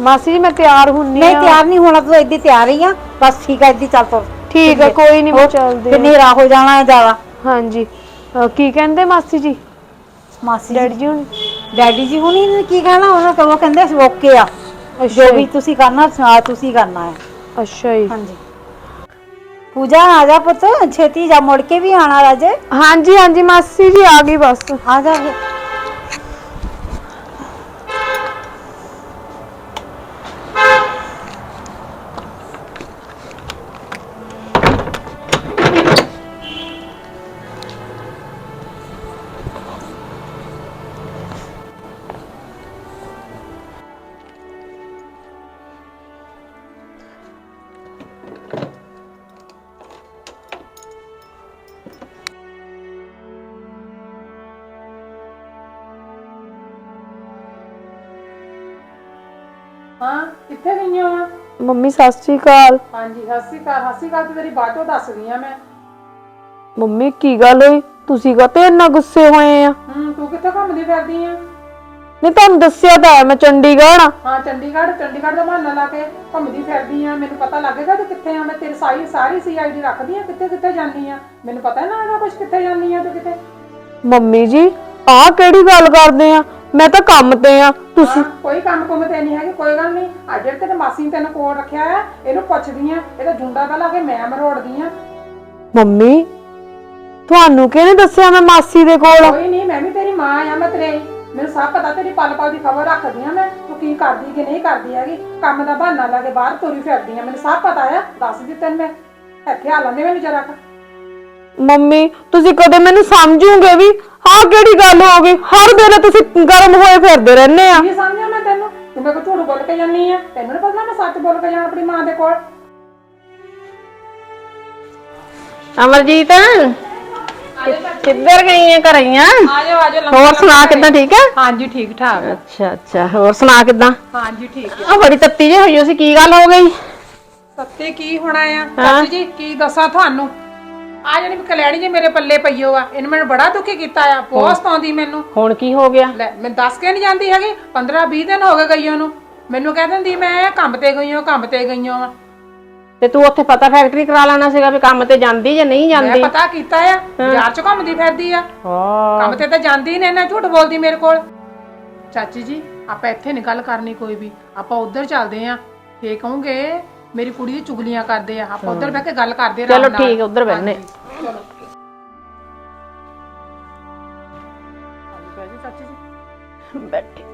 ਮਾਸੀ ਜੀ ਮੈਂ ਤਿਆਰ ਹੁੰਨੀ ਨਹੀਂ ਆ। ਤਿਆਰ ਨਹੀਂ ਹੋਣਾ ਤੂੰ ਇੱਦੀ ਤਿਆਰ ਹੀ ਆ। ਬਸ ਠੀਕ ਹੈ ਇੱਦੀ ਚੱਲ ਤੁਰ। ਠੀਕ ਆ ਕੋਈ ਨਹੀਂ ਮੈਂ ਚੱਲਦੀ ਫਿਰ ਆ। ਹਨੇਰਾ ਹੋ ਜਾਣਾ ਹੈ ਜ਼ਿਆਦਾ। ਹਾਂਜੀ। ਅਹ ਕੀ ਕਹਿੰਦੇ ਮਾਸੀ ਜੀ? ਮਾਸੀ ਡੈਡੀ ਜੀ ਹੁਣ? ਡੈਡੀ ਜੀ ਹੁਣੀ ਨੇ ਕੀ ਕਹਿਣਾ? ਉਹਨਾਂ ਤੋਂ ਉਹ ਕਹਿੰਦੇ ਸੀ ਓਕੇ ਆ। ਜੋ ਵੀ ਤੁਸੀਂ ਕਰਨਾ ਸੁਣਾ ਤੁਸੀਂ ਕਰਨਾ ਹੈ ਅੱਛਾ ਜੀ। ਹਾਂਜੀ। ਪੂਜਾ ਆ ਜਾ ਪੁੱਤ ਛੇਤੀ ਜਾ ਮੁੜ ਕੇ ਵੀ ਆਣਾ ਰਾਜੇ ਹਾਂਜੀ ਹਾਂਜੀ ਮਾਸੀ ਜੀ ਆ ਗਈ ਬਸ ਆ ਜਾ ਫਿਰ। ਕਿੱਥੇ ਗਈਆਂ ਵਾਂ? ਮੰਮੀ ਸਤਿ ਸ਼੍ਰੀ ਅਕਾਲ। ਹਾਂਜੀ ਸਤਿ ਸ਼੍ਰੀ ਅਕਾਲ। ਸਤਿ ਸ਼੍ਰੀ ਅਕਾਲ ਤੇ ਤੇਰੀ ਗਈ ਆ ਮੈਂ। ਮੰਮੀ ਕੀ ਗੱਲ ਹੋਈ? ਤੁਸੀਂ ਕਾਤੇ ਇੰਨਾ ਗੁੱਸੇ ਹੋਏ ਆ? ਹੂੰ ਤੂੰ ਕਿੱਥੇ ਘੁੰਮਦੀ ਫਿਰਦੀ ਆ? ਨਹੀਂ ਤੁਹਾਨੂੰ ਦੱਸਿਆ ਤਾਂ ਹੈ ਮੈਂ ਚੰਡੀਗੜ੍ਹ ਆ। ਹਾਂ ਚੰਡੀਗੜ੍ਹ ਚੰਡੀਗੜ੍ਹ ਦਾ ਬਹਾਨਾ ਲਾ ਕੇ ਘੁੰਮਦੀ ਫਿਰਦੀ ਆ। ਮੈਨੂੰ ਪਤਾ ਲੱਗੇਗਾ ਤੂੰ ਕਿੱਥੇ ਆ। ਮੈਂ ਤੇਰੀ ਸਾਰੀ ਸਾਰੀ ਸੀਆਈਡੀ ਰੱਖਦੀ ਆ। ਕਿੱਥੇ ਕਿੱਥੇ ਜਾਂਦੀ ਆ? ਮੈਨੂੰ ਪਤਾ ਨਾ ਹੈਗਾ ਕੁਝ ਕਿੱਥੇ ਜਾਂਦੀ ਆ ਤੂੰ ਕਿਤੇ ਮੰਮੀ ਜੀ ਆਹ ਕਿਹੜੀ ਗੱਲ ਕਰਦੇ ਆ? ਮੈਂ ਤਾਂ ਕੰਮ ਤੇ ਆ ਤੁਸੀਂ ਹਾਂ, ਕੋਈ ਕੰਮ ਕੁਮ ਤੇ ਨਹੀਂ ਹੈਗੀ ਕੋਈ ਗੱਲ ਨਹੀਂ। ਆ ਜਿਹੜੇ ਤੇਰੇ ਮਾਸੀ ਨੇ ਤੈਨੂੰ ਕੋਲ ਰੱਖਿਆ ਆ ਇਹਨੂੰ ਪੁੱਛਦੀ ਆ ਇਹਦਾ ਜੁੰਡਾ ਪਹਿਲਾਂ ਕੇ ਮੈਂ ਮਰੋੜਦੀ ਆ। ਮੰਮੀ ਤੁਹਾਨੂੰ ਕਿਹਨੇ ਦੱਸਿਆ ਮੈਂ ਮਾਸੀ ਦੇ ਕੋਲ? ਕੋਈ ਨਹੀਂ ਮੈਂ ਵੀ ਤੇਰੀ ਮਾਂ ਆ ਮੈਂ ਤੇਰੇ ਮੈਨੂੰ ਸਭ ਪਤਾ ਤੇਰੀ ਪਲ ਪਲ ਦੀ ਖਬਰ ਰੱਖਦੀ ਆ ਮੈਂ ਤੂੰ ਕੀ ਕਰਦੀ ਕਿ ਨਹੀਂ ਕਰਦੀ ਹੈਗੀ। ਕੰਮ ਦਾ ਬਹਾਨਾ ਲਾ ਕੇ ਬਾਹਰ ਤੁਰੀ ਫਿਰਦੀ ਆ ਮੈਨੂੰ ਸਭ ਪਤਾ ਆ ਦੱਸ ਦਿੱਤੀ ਮੈਂ। ਇੱਥੇ ਆ ਲੈਂਦੇ ਮੈਨੂੰ ਜਰਾ ਕੁ। ਮੰਮੀ ਤੁਸੀਂ ਕਦੇ ਮੈਨੂੰ ਸਮਝੋਗੇ ਵੀ ਆਹ ਕਿਹੜੀ ਗੱਲ ਹੋ ਗਈ? ਹਰ ਵੇਲੇ ਤੁਸੀਂ ਗਰਮ ਹੋਏ ਫਿਰਦੇ ਰਹਿੰਦੇ ਆ। ਕੀ ਸਮਝਿਆ ਮੈਂ ਤੈਨੂੰ? ਤੂੰ ਮੇਰੇ ਕੋਲ ਝੂਠ ਬੋਲ ਕੇ ਜਾਨੀ ਆ। ਤੈਨੂੰ ਨੀ ਪਤਾ ਮੈਂ ਸੱਚ ਬੋਲ ਕੇ ਜਾਣਾ ਆਪਣੀ ਮਾਂ ਦੇ ਕੋਲ? ਅਮਰਜੀਤ ਕਿੱਧਰ ਗਈਆਂ ਘਰਈਆਂ ਆਜੋ ਆਜੋ ਹੋਰ ਸੁਣਾ ਕਿੱਦਾਂ ਠੀਕ ਹੈ ਹਾਂਜੀ ਠੀਕ ਠਾਕ। ਅੱਛਾ ਅੱਛਾ। ਹੋਰ ਸੁਣਾ ਕਿੱਦਾਂ? ਹਾਂਜੀ ਠੀਕ ਆ। ਬੜੀ ਤੱਤੀ ਜਿਹੀ ਹੋਈ ਸੀ ਕੀ ਗੱਲ ਹੋ ਗਈ? ਸੱਤੇ ਕੀ ਹੋਣਾ ਆ? ਚਾਚੀ ਜੀ ਕੀ ਦੱਸਾਂ ਤੁਹਾਨੂੰ? ਆ ਜਿਹੜੀ ਕਲੈਣੀ ਜੀ ਮੇਰੇ ਪੱਲੇ ਪਈਓ ਆ ਇਹਨੇ ਮੈਨੂੰ ਬੜਾ ਦੁਖੀ ਕੀਤਾ ਆ ਬਹੁਤ ਸਤਾਉਂਦੀ ਮੈਨੂੰ। ਹੁਣ ਕੀ ਹੋ ਗਿਆ? ਲੈ ਮੈਂ ਦੱਸ ਕੇ ਨਹੀਂ ਜਾਂਦੀ ਹੈਗੀ 15 20 ਦਿਨ ਹੋ ਗਏ ਗਈ ਉਹਨੂੰ। ਮੈਨੂੰ ਕਹਿ ਦਿੰਦੀ ਮੈਂ ਕੰਮ ਤੇ ਗਈ ਹਾਂ ਕੰਮ ਤੇ ਗਈ ਹਾਂ। ਤੇ ਤੂੰ ਉੱਥੇ ਪਤਾ ਫੈਕਟਰੀ ਕਰਾ ਲੈਣਾ ਸੀਗਾ ਵੀ ਕੰਮ ਤੇ ਜਾਂਦੀ ਜਾਂ ਨਹੀਂ ਮੈਂ ਜਾਂਦੀ? ਪਤਾ ਕੀਤਾ ਆ ਬਾਜ਼ਾਰ ਚ ਘੁੰਮਦੀ ਫਿਰਦੀ ਆ। ਹਾਂ। ਕੰਮ ਤੇ ਤਾਂ ਜਾਂਦੀ ਨੇ ਨਾ ਝੂਠ ਬੋਲਦੀ ਮੇਰੇ ਕੋਲ। ਚਾਚੀ ਜੀ ਆਪਾਂ ਇੱਥੇ ਨਹੀਂ ਗੱਲ ਕਰਨੀ ਕੋਈ ਵੀ। ਆਪਾਂ ਉੱਧਰ ਚੱਲਦੇ ਆ। ਫੇਰ ਕਹੋਗੇ ਮੇਰੀ ਕੁੜੀ ਦੀ ਚੁਗਲੀਆਂ ਕਰਦੇ ਆ। ਆਪਾਂ ਉੱਧਰ ਬਹਿ ਕੇ ਗੱਲ ਕਰਦੇ ਆ ਚਲੋ। ਠੀਕ ਹੈ ਉੱਧਰ ਬੈਠਨੇ ਚਾਚੀ ਜੀ ਬੈਠੇ।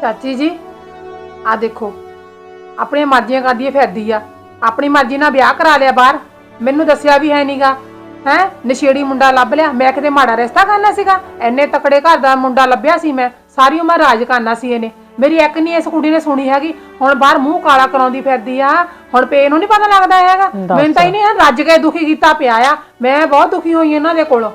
ਚਾਚੀ ਜੀ ਆ ਦੇਖੋ। ਆਪਣੀਆਂ ਮਰਜ਼ੀਆਂ ਕਰਦੀ ਫਿਰਦੀ ਆ। ਆਪਣੀ ਮਰਜ਼ੀ ਨਾਲ ਵਿਆਹ ਕਰਾ ਲਿਆ ਬਾਹਰ। ਮੈਨੂੰ ਦੱਸਿਆ ਵੀ ਹੈ ਨਹੀਂਗਾ ਹੈ? ਨਸ਼ੇੜੀ ਮੁੰਡਾ ਲੱਭ ਲਿਆ। ਮੈਂ ਕਿਤੇ ਮਾੜਾ ਰਿਸ਼ਤਾ ਕਰਨਾ ਸੀਗਾ। ਐਨੇ ਤਕੜੇ ਘਰ ਦਾ ਮੁੰਡਾ ਲੱਭਿਆ ਸੀ ਮੈਂ। ਸਾਰੀ ਉਮਰ ਰਾਜ ਕਰਨਾ ਸੀ ਇਹਨੇ। ਮੇਰੀ ਇੱਕ ਨਹੀਂ ਇਸ ਕੁੜੀ ਨੇ ਸੁਣੀ ਹੈਗੀ। ਹੁਣ ਬਾਹਰ ਮੂੰਹ ਕਾਲਾ ਕਰਾਉਂਦੀ ਫਿਰਦੀ ਆ। ਹੁਣ ਪੇ ਨੂੰ ਨਹੀਂ ਪਤਾ ਲੱਗਦਾ ਹੈਗਾ। ਮੈਨੂੰ ਤਾਂ ਇਹਨੇ ਰੱਜ ਕੇ ਦੁਖੀ ਕੀਤਾ ਪਿਆ ਆ। ਮੈਂ ਬਹੁਤ ਦੁਖੀ ਹੋਈ ਇਹਨਾਂ ਦੇ ਕੋਲੋਂ।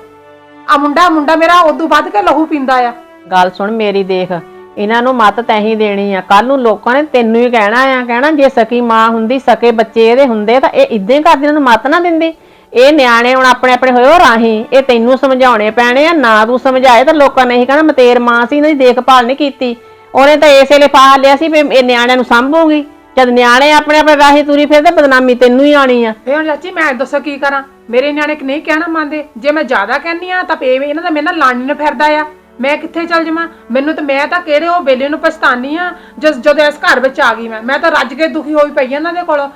ਆ ਮੁੰਡਾ ਮੁੰਡਾ ਮੇਰਾ ਉਦੋਂ ਵੱਧ ਕੇ ਲਹੂ ਪੀਂਦਾ ਆ। ਗੱਲ ਸੁਣ ਮੇਰੀ ਦੇਖ। ਇਹਨਾਂ ਨੂੰ ਮਤ ਤੈਂ ਹੀ ਦੇਣੀ ਆ। ਕੱਲ ਨੂੰ ਲੋਕਾਂ ਨੇ ਤੈਨੂੰ ਹੀ ਕਹਿਣਾ ਆ ਕਹਿਣਾ ਜੇ ਸਕੀ ਮਾਂ ਹੁੰਦੀ ਸਕੇ ਬੱਚੇ ਇਹਦੇ ਹੁੰਦੇ ਤਾਂ ਇਹ ਇਦਾਂ ਹੀ ਕਰਦੀ ਇਹਨਾਂ ਨੂੰ ਮਤ ਨਾ ਦਿੰਦੀ। ਇਹ ਨਿਆਣੇ ਹੁਣ ਆਪਣੇ ਆਪਣੇ ਹੋਏ ਉਹ ਰਾਹੀਂ। ਇਹ ਤੈਨੂੰ ਸਮਝਾਉਣੇ ਪੈਣੇ ਆ ਨਾ ਤੂੰ ਸਮਝਾਏ ਤਾਂ ਲੋਕਾਂ ਨੇ ਇਹੀ ਕਹਿਣਾ ਮਤੇਰ ਮਾਂ ਸੀ ਇਹਨਾਂ ਦੀ ਦੇਖਭਾਲ ਨਹੀਂ ਕੀਤੀ। ਉਹਨੇ ਤਾਂ ਇਸੇ ਲਈ ਫਾਹ ਲਿਆ ਸੀ ਵੀ ਇਹ ਨਿਆਣਿਆਂ ਨੂੰ ਸੰਭੂਗੀ। ਜਦ ਨਿਆਣੇ ਆਪਣੇ ਆਪਣੇ ਰਾਹੀਂ ਤੁਰੀ ਫਿਰਦੇ, ਬਦਨਾਮੀ ਤੈਨੂੰ ਹੀ ਆਣੀ ਆ। ਫੇ ਹੁਣ ਚਾਚੀ, ਮੈਂ ਦੱਸੋ ਕੀ ਕਰਾਂ? ਮੇਰੇ ਨਿਆਣੇ ਕਿ ਨਹੀਂ ਕਹਿਣਾ ਮੰਨਦੇ? ਜੇ ਮੈਂ ਜ਼ਿਆਦਾ ਕਹਿੰਨੀ ਆ ਤਾਂ ਪੇ ਇਹਨਾਂ ਦਾ ਮੇਰੇ ਨਾਲ ਲੜਨ ਨੂੰ ਫਿਰਦਾ ਆ। ਮੈਂ ਕਿੱਥੇ ਚੱਲ ਜਾਵਾਂ? ਮੈਨੂੰ ਤਾਂ, ਮੈਂ ਤਾਂ ਕਿਹੜੇ ਉਹ ਵੇਲੇ ਨੂੰ ਪਛਤਾਨੀ ਆ, ਜਦ ਜਦੋਂ ਇਸ ਘਰ ਵਿੱਚ ਆ ਗਈ ਮੈਂ। ਮੈਂ ਤਾਂ ਰੱਜ ਕੇ ਦੁਖੀ ਹੋਈ ਪਈ ਆ ਇਹਨਾਂ ਦੇ ਕੋਲੋਂ।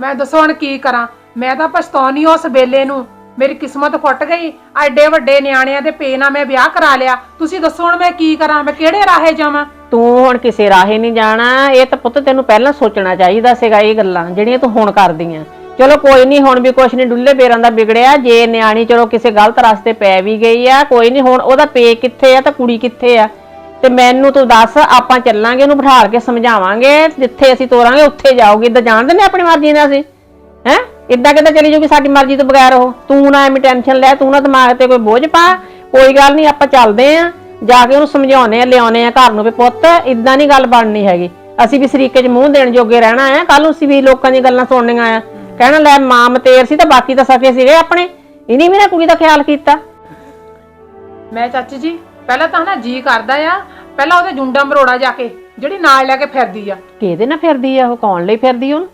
ਮੈਂ ਦੱਸੋ ਹੁਣ ਕੀ ਕਰਾਂ? ਮੈਂ ਤਾਂ ਪਛਤਾਉਣੀ ਉਸ ਵੇਲੇ ਨੂੰ। ਮੇਰੀ ਕਿਸਮਤ ਫੁੱਟ ਗਈ। ਐਡੇ ਵੱਡੇ ਨਿਆਣਿਆਂ ਦੇ ਪੇ ਨਾਲ ਮੈਂ ਵਿਆਹ ਕਰਾ ਲਿਆ। ਤੁਸੀਂ ਦੱਸੋ ਹੁਣ ਮੈਂ ਕੀ ਕਰਾਂ? ਮੈਂ ਕਿਹੜੇ ਰਾਹੇ ਜਾਵਾਂ? ਤੂੰ ਹੁਣ ਕਿਸੇ ਰਾਹੇ ਨਹੀਂ ਜਾਣਾ, ਇਹ ਤਾਂ ਪੁੱਤ ਤੈਨੂੰ ਪਹਿਲਾਂ ਸੋਚਣਾ ਚਾਹੀਦਾ ਸੀਗਾ ਇਹ ਗੱਲਾਂ, ਜਿਹੜੀਆਂ ਤੂੰ ਹੁਣ ਕਰਦੀਆਂ। ਚਲੋ ਕੋਈ ਨਹੀਂ, ਹੁਣ ਵੀ ਕੁਛ ਨਹੀਂ, ਡੁੱਲੇ ਪੇਰਾਂ ਦਾ ਵਿਗੜਿਆ, ਜੇ ਨਿਆਣੀ ਚਲੋ ਕਿਸੇ ਗਲਤ ਰਸਤੇ ਪੈ ਵੀ ਗਈ ਆ, ਕੋਈ ਨਹੀਂ, ਹੁਣ ਉਹਦਾ ਪੇ ਕਿੱਥੇ ਆ, ਤਾਂ ਕੁੜੀ ਕਿੱਥੇ ਆ? ਤੇ ਮੈਨੂੰ ਤੂੰ ਦੱਸ, ਆਪਾਂ ਚੱਲਾਂਗੇ, ਉਹਨੂੰ ਬਿਠਾ ਕੇ ਸਮਝਾਵਾਂਗੇ, ਜਿੱਥੇ ਅਸੀਂ ਤੋਰਾਂਗੇ, ਉੱਥੇ ਜਾਓਗੇ ਇਦਾਂ ਜਾਣਦੇ ਨੇ ਆਪਣੀ ਮਰਜ਼ੀ ਨਾਲ ਅਸੀਂ? ਹੈ? ਇਦਾਂ ਕਿਦਾਂ ਚਲੀ ਜਾਊਗੀ ਸਾਡੀ ਮਰਜ਼ੀ ਤੋਂ ਬਗੈਰ ਉਹ? ਤੂੰ ਨਾ ਐਵੇਂ ਟੈਨਸ਼ਨ ਲੈ, ਤੂੰ ਨਾ ਦਿਮਾਗ ਤੇ ਕੋਈ ਬੋਝ ਪਾ, ਕੋਈ ਗੱਲ ਨਹੀਂ, ਆਪਾਂ ਚੱਲਦੇ ਆਂ। ਜਾ ਕੇ ਉਹਨੂੰ ਸਮਝਾਉਣੇ ਆ ਲਿਆਉਣੇ ਆ ਘਰ ਨੂੰ ਵੀ ਪੁੱਤ ਇਦਾਂ ਨਹੀਂ ਗੱਲ ਬਣਨੀ ਹੈਗੀ। ਅਸੀਂ ਵੀ ਸਰੀਕੇ 'ਚ ਮੂੰਹ ਦੇਣ ਜੋਗੇ ਰਹਿਣਾ ਆ ਕੱਲ ਨੂੰ ਅਸੀਂ ਵੀ ਲੋਕਾਂ ਦੀਆਂ ਗੱਲਾਂ ਸੁਣਨੀਆਂ ਆ। ਕਹਿਣਾ ਲੈ ਮਾਂ ਮਤੇਰ ਸੀ ਤਾਂ ਬਾਕੀ ਤਾਂ ਸਕੇ ਸੀਗੇ ਆਪਣੇ ਇਹਨੇ ਵੀ ਨਾ ਕੁੜੀ ਦਾ ਖਿਆਲ ਕੀਤਾ। ਮੈਂ ਚਾਚੀ ਜੀ ਪਹਿਲਾਂ ਤਾਂ ਨਾ ਜੀ ਕਰਦਾ ਆ ਪਹਿਲਾਂ ਉਹਦੇ ਜੁੰਡਾ ਮਰੋੜਾ ਜਾ ਕੇ ਜਿਹੜੀ ਨਾਲ ਲੈ ਕੇ ਫਿਰਦੀ ਆ। ਕਿਹਦੇ ਨਾਲ ਫਿਰਦੀ ਆ ਉਹ ਕੌਣ ਲਈ ਫਿਰਦੀ ਉਹਨੂੰ?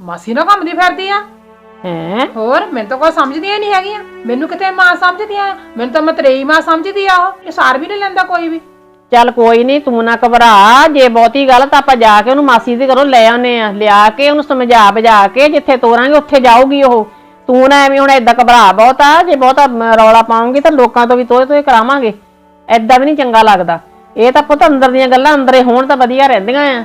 ਮਾਸੀ ਨਾਲ ਘੁੰਮਦੀ ਫਿਰਦੀ ਆ? ਹੈ? ਹੋਰ ਮੈਨੂੰ ਤਾਂ ਕੋਈ ਸਮਝਦੀਆਂ ਨਹੀਂ ਹੈਗੀਆਂ। ਮੈਨੂੰ ਕਿਤੇ ਮਾਂ ਸਮਝਦੀਆਂ ਮੈਨੂੰ ਤਾਂ ਮਤਰੇਈ ਮਾਂ ਸਮਝਦੀ ਆ ਉਹ। ਇਹ ਸਾਰ ਵੀ ਨਹੀਂ ਲੈਂਦਾ ਕੋਈ ਵੀ। ਚੱਲ ਕੋਈ ਨਹੀਂ ਤੂੰ ਨਾ ਘਬਰਾ। ਜੇ ਬਹੁਤੀ ਗੱਲ ਤਾਂ ਆਪਾਂ ਜਾ ਕੇ ਉਹਨੂੰ ਮਾਸੀ ਦੇ ਘਰੋਂ ਲੈ ਆਉਨੇ ਆ। ਲਿਆ ਕੇ ਉਹਨੂੰ ਸਮਝਾ ਬੁਝਾ ਕੇ ਜਿੱਥੇ ਤੋਰਾਂਗੇ ਉੱਥੇ ਜਾਊਗੀ ਉਹ। ਤੂੰ ਨਾ ਐਵੇਂ ਹੁਣ ਏਦਾਂ ਘਬਰਾ ਬਹੁਤਾ। ਜੇ ਬਹੁਤਾ ਮ, ਰੌਲਾ ਪਾਉਂਗੀ ਤਾਂ ਲੋਕਾਂ ਤੋਂ ਵੀ ਤੋਏ ਤੋਏ ਕਰਾਵਾਂਗੇ। ਏਦਾਂ ਵੀ ਨਹੀਂ ਚੰਗਾ ਲੱਗਦਾ। ਇਹ ਤਾਂ ਪੁੱਤ ਅੰਦਰ ਦੀਆਂ ਗੱਲਾਂ ਅੰਦਰੇ ਹੋਣ ਤਾਂ ਵਧੀਆ ਰਹਿੰਦੀਆਂ ਆ।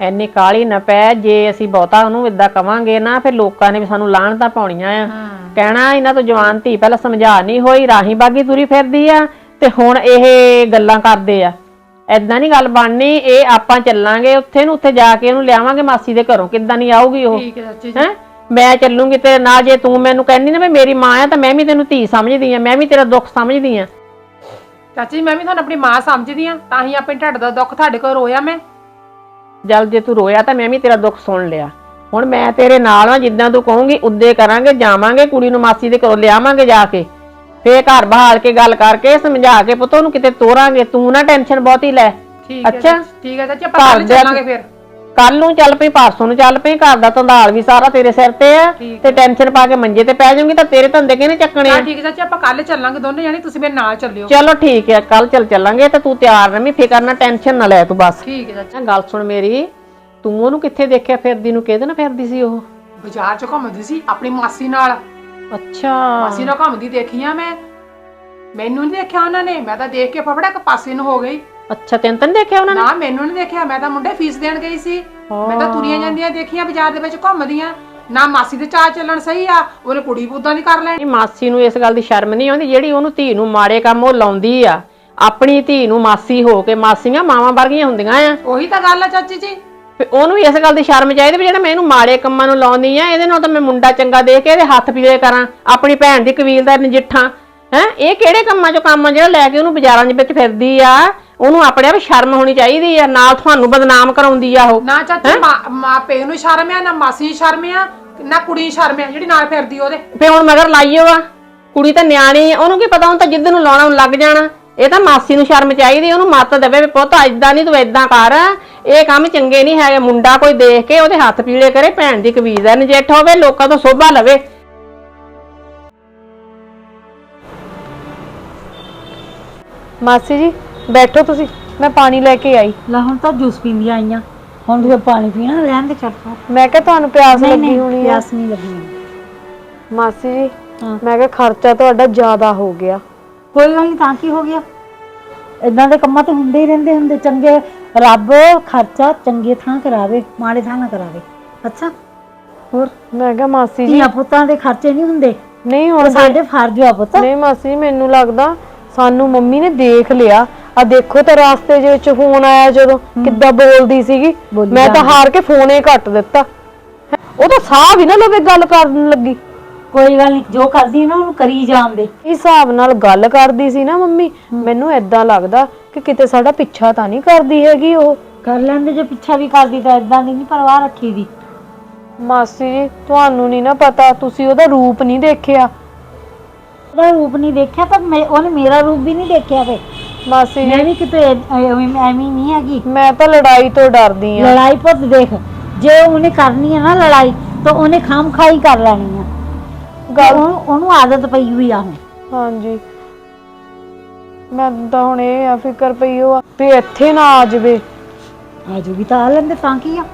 ਐਨੀ ਕਾਲੀ ਨਾ ਪੈ ਜੇ ਅਸੀਂ ਬਹੁਤਾ ਉਹਨੂੰ ਏਦਾਂ ਕਵਾਂਗੇ ਨਾ ਫਿਰ ਲੋਕਾਂ ਨੇ ਵੀ ਸਾਨੂੰ ਲਾਹਣ ਤਾਂ ਪਾਉਣੀਆਂ ਆ। ਕਹਿਣਾ ਇਹਨਾਂ ਤੋਂ ਜਵਾਨ ਧੀ ਪਹਿਲਾਂ ਸਮਝਾ ਨਹੀਂ ਹੋਈ ਰਾਹੀਂ ਬਾਗੀ ਤੁਰੀ ਫਿਰਦੀ ਆ ਤੇ ਹੁਣ ਇਹ ਗੱਲਾਂ ਕਰਦੇ ਆ। ਐਦਾਂ ਨਹੀਂ ਗੱਲ ਬਣਨੀ ਇਹ ਆਪਾਂ ਚੱਲਾਂਗੇ ਉੱਥੇ ਨੂੰ ਉੱਥੇ ਜਾ ਕੇ ਉਹਨੂੰ ਲਿਆਵਾਂਗੇ ਮਾਸੀ ਦੇ ਘਰੋਂ। ਕਿੱਦਾਂ ਨਹੀਂ ਆਊਗੀ ਉਹ? ਠੀਕ ਹੈ ਚਾਚੀ ਜੀ। ਹੈ? ਮੈਂ ਚੱਲੂੰਗੀ ਤੇਰੇ ਨਾਲ ਜੇ ਤੂੰ ਮੈਨੂੰ ਕਹਿੰਦੀ ਨਾ ਵੀ ਮੇਰੀ ਮਾਂ ਆ ਤਾਂ ਮੈਂ ਵੀ ਤੈਨੂੰ ਧੀ ਸਮਝਦੀ ਆ ਮੈਂ ਵੀ ਤੇਰਾ ਦੁੱਖ ਸਮਝਦੀ ਆ। ਚਾਚੀ ਮੈਂ ਵੀ ਤੁਹਾਨੂੰ ਆਪਣੀ ਮਾਂ ਸਮਝਦੀ ਆ ਤਾਂ ਹੀ ਆਪਣੇ ਢੱਡ ਦਾ ਦੁੱਖ ਤੁਹਾਡੇ ਕੋਲ ਰੋਇਆ ਮੈਂ। ਜਦ ਜੇ ਤੂੰ ਰੋਇਆ ਤਾਂ ਮੈਂ ਵੀ ਤੇਰਾ ਦੁੱਖ ਸੁਣ ਲਿਆ। ਹੁਣ ਮੈਂ ਤੇਰੇ ਨਾਲ ਆ ਜਿੱਦਾਂ ਤੂੰ ਕਹੂੰਗੀ ਉੱਦੇ ਕਰਾਂਗੇ ਜਾਵਾਂਗੇ ਕੁੜੀ ਨੂੰ ਮਾਸੀ ਦੇ ਘਰੋਂ ਲਿਆਵਾਂਗੇ ਜਾ ਕੇ। ਫੇਰ ਘਰ ਬਹਾਲ ਕੇ ਗੱਲ ਕਰਕੇ ਸਮਝਾ ਕੇ ਪੁੱਤ ਉਹਨੂੰ ਕਿਤੇ ਤੋਰਾਂਗੇ। ਤੂੰ ਨਾ ਟੈਨਸ਼ਨ ਬਹੁਤੀ ਲੈ। ਠੀਕ ਹੈ ਅੱਛਾ। ਠੀਕ ਹੈ ਚਾਚੀ ਆਪਾਂ ਕੱਲ ਚੱਲਾਂਗੇ ਫਿਰ। ਕੱਲ ਨੂੰ ਚੱਲ ਪਈ ਪਰਸੋਂ ਨੂੰ ਚੱਲ ਪਈ ਘਰ ਦਾ ਧੰਦਾਲ ਵੀ ਸਾਰਾ ਤੇਰੇ ਸਿਰ ਤੇ ਆ ਤੇ ਟੈਨਸ਼ਨ ਪਾ ਕੇ ਮੰਜੇ ਤੇ ਪੈ ਜਾਊਂਗੀ ਤਾਂ ਤੇਰੇ ਧੰਦੇ ਕਿਹਨੇ ਚੱਕਣੇ ਆ? ਹਾਂ ਠੀਕ ਹੈ ਚਾਚੀ ਆਪਾਂ ਕੱਲ ਚੱਲਾਂਗੇ ਦੋਨੇ ਜਾਨੀ ਤੁਸੀਂ ਮੇਰੇ ਨਾਲ ਚੱਲਿਓ। ਚਲੋ ਠੀਕ ਹੈ ਕੱਲ ਚੱਲ ਚੱਲਾਂਗੇ ਤੇ ਤੂੰ ਤਿਆਰ ਰਹੀਂ ਫਿਕਰ ਨਾ ਟੈਨਸ਼ਨ ਨਾ ਲੈ ਤੂੰ ਬਸ। ਠੀਕ ਹੈ ਚਾਚੀ। ਗੱਲ ਸੁਣ ਮੇਰੀ ਤੂੰ ਉਹਨੂੰ ਕਿੱਥੇ ਦੇਖਿਆ ਫਿਰਦੀ ਨੂੰ ਕਿਹਦੇ ਨਾਲ ਫਿਰਦੀ ਸੀ ਉਹ? ਬਾਜ਼ਾਰ 'ਚ ਘੁੰਮਦੀ ਸੀ ਆਪਣੀ ਮਾਸੀ ਨਾਲ। ਅੱਛਾ। ਮਾਸੀ ਨਾਲ ਘੁੰਮਦੀ ਦੇਖੀ ਆ ਮੈਂ। ਮੈਨੂੰ ਨਹੀਂ ਦੇਖਿਆ ਉਹਨਾਂ ਨੇ ਮੈਂ ਤਾਂ ਦੇਖ ਕੇ ਫਫੜਾ ਇੱਕ ਪਾਸੇ ਨੂੰ ਹੋ ਗਈ। ਅੱਛਾ ਤੈਨੂੰ ਤਾਂ ਨੀ ਦੇਖਿਆ ਉਹਨਾਂ ਨੇ? ਨਾ ਮੈਨੂੰ ਨਹੀਂ ਦੇਖਿਆ। ਮੈਂ ਤਾਂ ਮੁੰਡੇ ਫੀਸ ਦੇਣ ਗਈ ਸੀ। ਮੈਂ ਤਾਂ ਤੁਰੀਆਂ ਜਾਂਦੀਆਂ ਦੇਖੀਆਂ ਬਾਜ਼ਾਰ ਦੇ ਵਿੱਚ ਘੁੰਮਦੀਆਂ। ਨਾ ਮਾਸੀ ਦੇ ਚਾਹ ਚੱਲਣ ਸਹੀ ਆ ਉਹਨੇ ਕੁੜੀ ਬੁੱਧਾ ਨਹੀਂ ਕਰ ਲੈਣੀ। ਨਹੀਂ ਮਾਸੀ ਨੂੰ ਇਸ ਗੱਲ ਦੀ ਸ਼ਰਮ ਨਹੀਂ ਆਉਂਦੀ। ਜਿਹੜੀ ਉਹਨੂੰ ਧੀ ਨੂੰ ਮਾੜੇ ਕੰਮ ਉਹ ਲਾਉਂਦੀ ਆ ਆਪਣੀ ਧੀ ਨੂੰ ਮਾਸੀ ਹੋ ਕੇ ਮਾਸੀਆਂ ਮਾਵਾਂ ਵਰਗੀਆਂ ਹੁੰਦੀਆਂ ਆ। ਉਹੀ ਤਾਂ ਗੱਲ ਆ ਚਾਚੀ ਜੀ। ਤੇ ਉਹਨੂੰ ਵੀ ਇਸ ਗੱਲ ਦੀ ਸ਼ਰਮ ਚਾਹੀਦੀ ਵੀ ਜਿਹੜਾ ਮੈਂ ਇਹਨੂੰ ਮਾੜੇ ਕੰਮਾਂ ਨੂੰ ਲਾਉਂਦੀ ਆ ਇਹਦੇ ਨਾਲ ਤਾਂ ਮੈਂ ਮੁੰਡਾ ਚੰਗਾ ਦੇ ਕੇ ਇਹਦੇ ਹੱਥ ਪੀਲੇ ਕਰਾਂ। ਆਪਣੀ ਭੈਣ ਦੀ ਕਬੀਲਦਾਰ ਨਜਿੱਠਾਂ। ਹੈ? ਇਹ ਕਿਹੜੇ ਕੰਮਾਂ ਚੋਂ ਕੰਮ ਆ ਜਿਹੜਾ ਲੈ ਕੇ ਉਹਨੂੰ ਬਾਜ਼ਾਰਾਂ ਦੇ ਵਿੱਚ ਫਿਰਦੀ ਆ? ਉਹਨੂੰ ਆਪਣੇ ਆਪ ਸ਼ਰਮ ਹੋਣੀ ਚਾਹੀਦੀ ਆ ਨਾਲ ਤੁਹਾਨੂੰ ਬਦਨਾਮ ਕਰਾਉਂਦੀ ਆ ਉਹ। ਨਾ ਚਾਚੀ ਮਾਂ- ਮਾਪੇ ਨੂੰ ਸ਼ਰਮ ਆ ਨਾ ਮਾਸੀ ਨੂੰ ਸ਼ਰਮ ਆ ਨਾ ਕੁੜੀ ਨੂੰ ਸ਼ਰਮ ਆ ਜਿਹੜੀ ਨਾਲ ਫਿਰਦੀ ਉਹਦੇ। ਫੇ ਹੁਣ ਮਗਰ ਲਾਈਓ ਵਾ ਕੁੜੀ ਤਾਂ ਨਿਆਣੀ ਆ, ਉਹਨੂੰ ਕੀ ਪਤਾ ਹੁਣ ਤਾਂ ਜਿੱਦ ਨੂੰ ਲਾਉਣਾ ਉਹਨੂੰ ਲੱਗ ਜਾਣਾ। ਇਹ ਤਾਂ ਮਾਸੀ ਨੂੰ ਸ਼ਰਮ ਚਾਹੀਦੀ ਉਹਨੂੰ ਮੱਤ ਦੇਵੇ ਵੀ ਪੁੱਤ ਏਦਾਂ ਨਹੀਂ ਤੂੰ ਏਦਾਂ ਕਰ। ਇਹ ਕੰਮ ਚੰਗੇ ਨਹੀਂ ਹੈਗੇ ਮੁੰਡਾ ਕੋਈ ਦੇਖ ਕੇ ਉਹਦੇ ਹੱਥ ਪੀਲੇ ਕਰੇ ਭੈਣ ਦੀ ਕਬੀਜ਼ ਦਾ ਨਜਿੱਠ ਹੋਵੇ ਲੋਕਾਂ ਤੋਂ ਸੋਭਾ ਲਵੇ। ਮਾਸੀ ਜੀ ਬੈਠੋ ਤੁਸੀਂ ਮੈਂ ਪਾਣੀ ਲੈ ਕੇ ਆਈ। ਲੈ ਹੁਣ ਤਾਂ ਜੂਸ ਪੀਂਦੀਆਂ ਆਈਆਂ ਹੁਣ ਵੀ ਪਾਣੀ ਪੀਣਾ ਰਹਿਣ ਦੇ ਚੱਟ ਮੈਂ ਕਿਹਾ ਤੁਹਾਨੂੰ ਪਿਆਸ ਲੱਗੀ ਹੋਣੀ ਆ। ਪਿਆਸ ਨਹੀਂ ਲੱਗੀ। ਮਾਸੀ ਜੀ ਹਾਂ। ਮੈਂ ਕਿਹਾ ਖਰਚਾ ਤੁਹਾਡਾ ਜ਼ਿਆਦਾ ਹੋ ਗਿਆ। ਕੋਈ ਗੱਲ ਨਹੀਂ ਤਾਂ ਕੀ ਹੋ ਗਿਆ? ਇਦਾਂ ਦੇ ਕੰਮਾਂ ਤੇ ਹੁੰਦੇ ਹੀ ਰਹਿੰਦੇ ਹੁੰਦੇ ਚੰਗੇ। ਰੱਬ ਖਰਚਾ ਚੰਗੇ ਥਾਂ ਕਰਾਵੇ ਮਾੜੇ ਥਾਂ ਨਾ ਕਰਾਵੇ। ਅੱਛਾ? ਹੋਰ? ਮੈਂ ਕਿਹਾ ਮਾਸੀ ਜੀ। ਧੀਆਂ ਪੁੱਤਾਂ ਦੇ ਖਰਚੇ ਨਹੀਂ ਹੁੰਦੇ? ਨਹੀਂ ਹੁਣ ਸਾਡੇ ਫਰਜ਼ ਆ ਪੁੱਤ। ਨਹੀਂ ਮਾਸੀ ਜੀ, ਮੈਨੂੰ ਲੱਗਦਾ ਸਾਨੂੰ ਮੰਮੀ ਨੇ ਦੇਖ ਲਿਆ। ਆ ਦੇਖੋ ਤਾਂ ਰਾਸਤੇ ਦੇ ਵਿੱਚ ਫੋਨ ਆਇਆ ਜਦੋਂ ਕਿੱਦਾਂ ਬੋਲਦੀ ਸੀਗੀ। ਬੋਲੀ ਮੈਂ ਤਾਂ ਹਾਰ ਕੇ ਫੋਨ ਹੀ ਕੱਟ ਦਿੱਤਾ। ਉਹ ਤਾਂ ਸਾਹ ਵੀ ਨਾ ਲਵੇ ਗੱਲ ਕਰਨ ਲੱਗੀ। ਕੋਈ ਗੱਲ ਨਹੀਂ ਜੋ ਕਰਦੀ ਨਾ ਉਹਨੂੰ ਕਰੀ ਜਾਂਦੇ ਇਸ ਹਿਸਾਬ ਨਾਲ ਗੱਲ ਕਰਦੀ ਸੀ ਨਾ ਮੰਮੀ। ਮੈਨੂੰ ਐਦਾਂ ਲੱਗਦਾ ਕਿ ਕਿਤੇ ਸਾਡਾ ਪਿੱਛਾ ਤਾਂ ਨਹੀਂ ਕਰਦੀ ਹੈਗੀ ਉਹ। ਕਰ ਲੈਂਦੇ ਜੇ ਪਿੱਛਾ ਵੀ ਕਰਦੀ ਤਾਂ ਇਦਾਂ ਦੀ ਨਹੀਂ ਪਰਵਾਹ ਰੱਖੀ ਦੀ। ਮਾਸੀ ਜੀ ਤੁਹਾਨੂੰ ਨਹੀਂ ਨਾ ਪਤਾ ਤੁਸੀਂ ਉਹਦਾ ਰੂਪ ਨਹੀਂ ਦੇਖਿਆ। ਉਹਦਾ ਰੂਪ ਨਹੀਂ ਦੇਖਿਆ ਤਾਂ ਮੈਂ ਉਹਨੇ ਮੇਰਾ ਰੂਪ ਵੀ ਨਹੀਂ ਦੇਖਿਆ ਤੇ। ਮਾਸੀ ਮੈਂ ਜੀ ਵੀ ਕਿਤੇ ਐਵੇਂ ਐਵੇਂ ਨਹੀਂ ਹੈਗੀ। ਮੈਂ ਤਾਂ ਲੜਾਈ ਤੋਂ ਡਰਦੀ ਆ ਲੜਾਈ ਪੁੱਤ ਦੇਖ ਜੇ ਉਹਨੇ ਕਰਨੀ ਹੈ ਨਾ ਲੜਾਈ ਤਾਂ ਉਹਨੇ ਖਾਮ ਖਾਈ ਕਰ ਲੈਣੀ ਆ। ਗੱਲ ਉਹਨੂੰ ਆਦਤ ਪਈ ਹੋਈ ਆ ਹੁਣ। ਹਾਂਜੀ। ਮੈਂ ਤਾਂ ਹੁਣ ਇਹ ਆ ਫਿਕਰ ਪਈ ਉਹ ਆ ਵੀ ਇੱਥੇ ਨਾ ਆ ਜਾਵੇ। ਆ ਜੂਗੀ ਤਾਂ ਆ ਲੈਂਦੇ ਤਾਂ ਕੀ ਆ?